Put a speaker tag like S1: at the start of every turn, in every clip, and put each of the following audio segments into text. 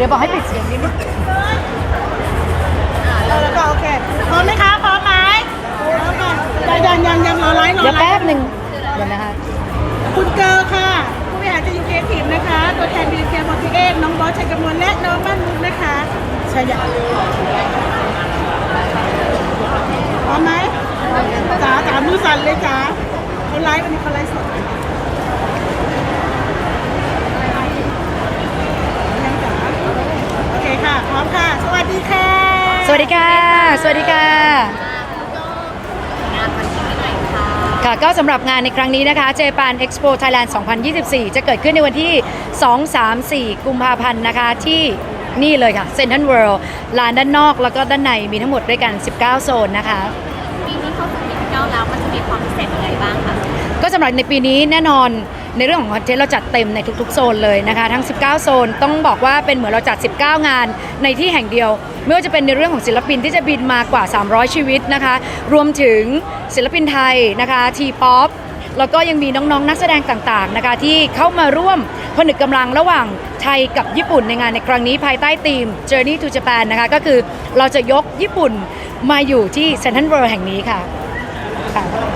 S1: เดี๋ยวบอกให้ปิดเสียงนิดนึง
S2: เออแล้วก็โอเค พร้อมไหมคะ พร้อมไหมพร้อมค่ะยังยังยังรอไลฟ์รอ
S1: เดี๋ยว
S2: ไล
S1: แป๊บ
S2: ฟ์
S1: หนึ่งเดี๋ยวนะคะ
S2: คุณเกิร์ค่ะ ผู้บริหารจะยูเคทีมนะคะ ตัวแทนบีเคมอทีเอ็น้องบอสชัยกำมลและน้องบ้านมุกนะคะชายาพร้อมไหมจ๋าจ๋ามือสั่นเลยจ๋าเขาไลฟ์วันนี้เขาไลฟ์สดยังจ๋าโอเคค่ะ พร้อมค่ะ สวัสดีค่ะ
S1: ส วัสดีค่ะ สวัสดีค่ะ ค่ะก็สำหรับงานในครั้งนี้นะคะ Japan Expo Thailand 2024 จะเกิดขึ้นในวันที่ 2 3 4 กุมภาพันธ์นะคะที่นี่เลยค่ะ Central World ลานด้านนอกแล้วก็ด้านในมีทั้งหมดด้วยกัน 19 โซนนะคะ
S3: ปีนี้เข้าสู่ปีที่เก้าแล้วมันจะมีความพิเศษยังไงบ้างคะ
S1: ก็สำหรับในปีนี้แน่นอนในเรื่องของคอนเทนต์เราจัดเต็มในทุกๆ โซนเลยนะคะ ทั้ง 19 โซนต้องบอกว่าเป็นเหมือนเราจัด 19 งานในที่แห่งเดียว ไม่ว่าจะเป็นในเรื่องของศิลปินที่จะบินมากว่า 300 ชีวิตนะคะ รวมถึงศิลปินไทยนะคะทีป๊อปแล้วก็ยังมีน้องๆ นักแสดงต่างๆนะคะที่เข้ามาร่วมผนึกกำลังระหว่างไทยกับญี่ปุ่นในงานในครั้งนี้ภายใต้ธีม Journey to Japan นะคะก็คือเราจะยกญี่ปุ่นมาอยู่ที่ Central World แห่งนี้ค่ะ
S3: ค่ะ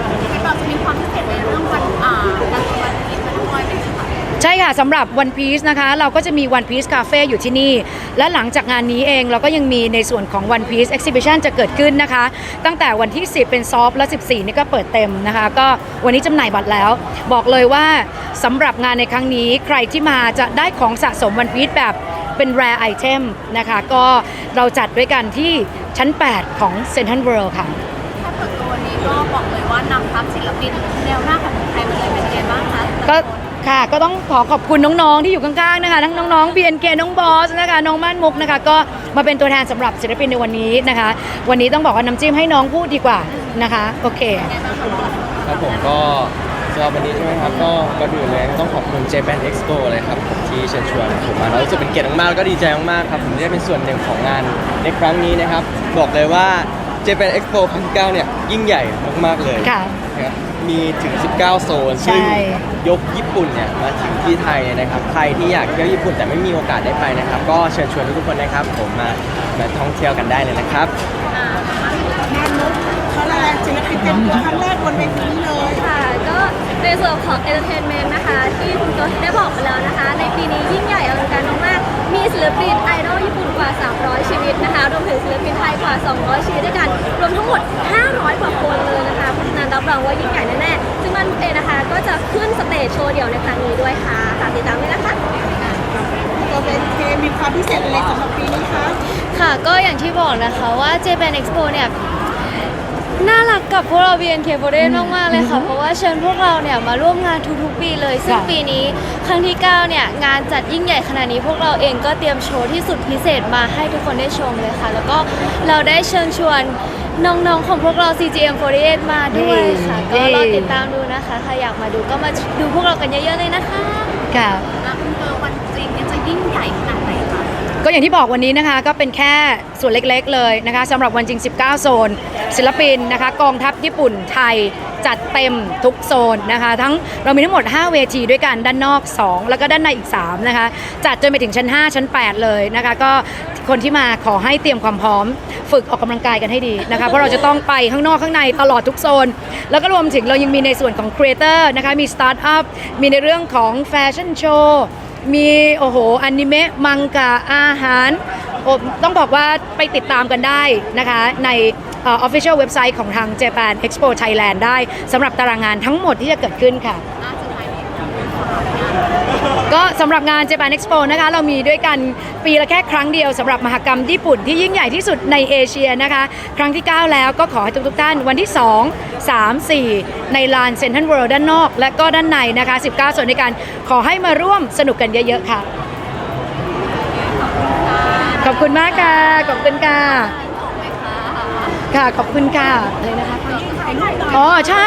S1: ใช่ค่ะสำหรับ One Piece นะคะ เราก็จะมี One Piece Cafe อยู่ที่นี่ และหลังจากงานนี้เองเราก็ยังมีในส่วนของ One Piece Exhibition จะเกิดขึ้นนะคะ ตั้งแต่วันที่ 10 เป็นซอฟต์และ 14 นี่ก็เปิดเต็มนะคะ ก็วันนี้จำหน่ายบัตรแล้ว บอกเลยว่าสำหรับงานในครั้งนี้ใครที่มาจะได้ของสะสม One Piece แบบเป็น rare item นะคะ ก็เราจัดด้วยกันที่ชั้น 8 ของ Central World ค่ะ
S3: ถ้าเปิดตัววันนี้ก็บอกเลยว่านำทัพศิลปินแนวหน้าของเมืองไทยมาเลยเป็นยังไงบ้างคะ
S1: ก็ ค่ะ ก็ต้องขอขอบคุณน้องๆ ที่อยู่ข้างๆนะคะทั้งน้องๆ BNK น้องบอสนะคะน้องม่านมุกนะคะ ก็มาเป็นตัวแทนสำหรับศิลปินในวันนี้นะคะ วันนี้ต้องบอกว่าน้ำจิ้มให้น้องพูดดีกว่านะคะ โอเค
S4: ครับผมก็สำหรับวันนี้ใช่ไหมครับก็ก่อนอื่นเลยต้องขอบคุณ Japan Expo เลยครับที่เชิญชวนผมมาแล้วรู้สึกเป็นเกียรติมากๆแล้วก็ดีใจมากๆครับผมที่ได้เป็นส่วนหนึ่งของงานในครั้งนี้นะครับ บอกเลยว่า Japan Expo ครั้งที่9เนี่ยยิ่งใหญ่มากๆเลย
S1: ค่ะ
S4: นะครับ มีถึง 19 โซน ซึ่ง
S1: ใช่
S4: ยกญี่ปุ่นเนี่ยมาถึงที่ไทยนะครับ ใครที่อยากเที่ยวญี่ปุ่นแต่ไม่มีโอกาสได้ไปนะครับ ก็เชิญชวนทุกๆคนนะครับ ผมมามาท่องเที่ยวกันได้เลยนะครับ
S2: แม่นุ๊กเขาละลายศิลปินเต็มตัวครั้งแรกบนเวทีนี้เลย
S5: ค่ะก็ในส่วนของ Entertainment นะคะ ที่คุณโจได้บอกไปแล้วนะคะ ในปีนี้ยิ่งใหญ่อลังการมากๆ มีศิลปินไอดอลญี่ปุ่นกว่า 300 ชีวิตนะคะ รวมถึงศิลปินไทยกว่า 200 ชีวิตด้วยกัน รวมทั้งหมด 500 กว่าคนเลยนะคะเพราะฉะนั้นรับรองว่ายิ่งใหญ่แน่ๆ ซึ่งมันเองนะคะ ก็จะขึ้นสเตจโชว์เดี่ยวในครั้งนี้ด้วยค่ะฝากติดตามด้วยนะคะ
S2: ตัวเป็นเคมีความพิเศษอะไรสำหรับปีนี้คะ
S5: ค่ะก็อย่างที่บอกนะคะว่า Japan Expo เนี่ย น่ารักกับพวกเรา BNK48 มาก ๆ เลยค่ะ เพราะว่าเชิญพวกเราเนี่ยมาร่วมงานทุก ๆ ปีเลย ซึ่ง
S1: ค่ะ
S5: ปีนี้ครั้งที่ 9 เนี่ย งานจัดยิ่งใหญ่ขนาดนี้ พวกเราเองก็เตรียมโชว์ที่สุดพิเศษมาให้ทุกคนได้ชมเลยค่ะ แล้วก็เราได้เชิญชวนน้อง ๆ ของพวกเรา CGM48 มาด้วยค่ะ ก็รอติดตามดูนะคะใครอยากมาดูก็มาดูพวกเรากันเยอะ ๆ เลยนะคะ
S1: ค่ะ
S3: อ่าคุณเจอวันจริงเนี่ยจะยิ่งใหญ่ขนาดไหนคะ
S1: ก็อย่างที่บอกวันนี้นะคะก็เป็นแค่ส่วนเล็กๆเลยนะคะสำหรับวันจริง 19 โซน ศิลปินนะคะกองทัพญี่ปุ่นไทยจัดเต็มทุกโซนนะคะ ทั้งเรามีทั้งหมด 5 เวทีด้วยกันด้านนอก 2 แล้วก็ด้านในอีก 3 นะคะ จัดจนไปถึงชั้น 5 ชั้น 8 เลยนะคะ ก็คนที่มาขอให้เตรียมความพร้อม ฝึกออกกำลังกายกันให้ดีนะคะ เพราะเราจะต้องไปข้างนอกข้างในตลอดทุกโซน แล้วก็รวมถึงเรายังมีในส่วนของครีเอเตอร์นะคะมีสตาร์ทอัพมีในเรื่องของแฟชั่นโชว์ มีโอ้โหอนิเมะมังกะอาหาร ต้องบอกว่าไปติดตามกันได้นะคะในออ official เว็บไซต์ของทาง Japan Expo Thailand ได้สำหรับตารางงานทั้งหมดที่จะเกิดขึ้นค่ะ
S3: ก็
S1: สำหรับงาน Japan Expo นะคะ เรามีด้วยกันปีละแค่ครั้งเดียวสำหรับมหกรรมญี่ปุ่นที่ยิ่งใหญ่ที่สุดในเอเชียนะคะ ครั้งที่ 9 แล้วก็ขอให้ทุกๆท่านวันที่ 2 3 4 ในลานเซ็นทรัลเวิลด์ด้านนอก และก็ด้านในนะคะ 19 ส่วนในการขอให้มาร่วมสนุกกันเยอะ ๆ ค่ะ ขอบคุณมากค่ะ ขอบคุณค่ะ ค่ะ ขอบคุณค่ะอะไรนะคะ
S2: อ๋
S1: อใช่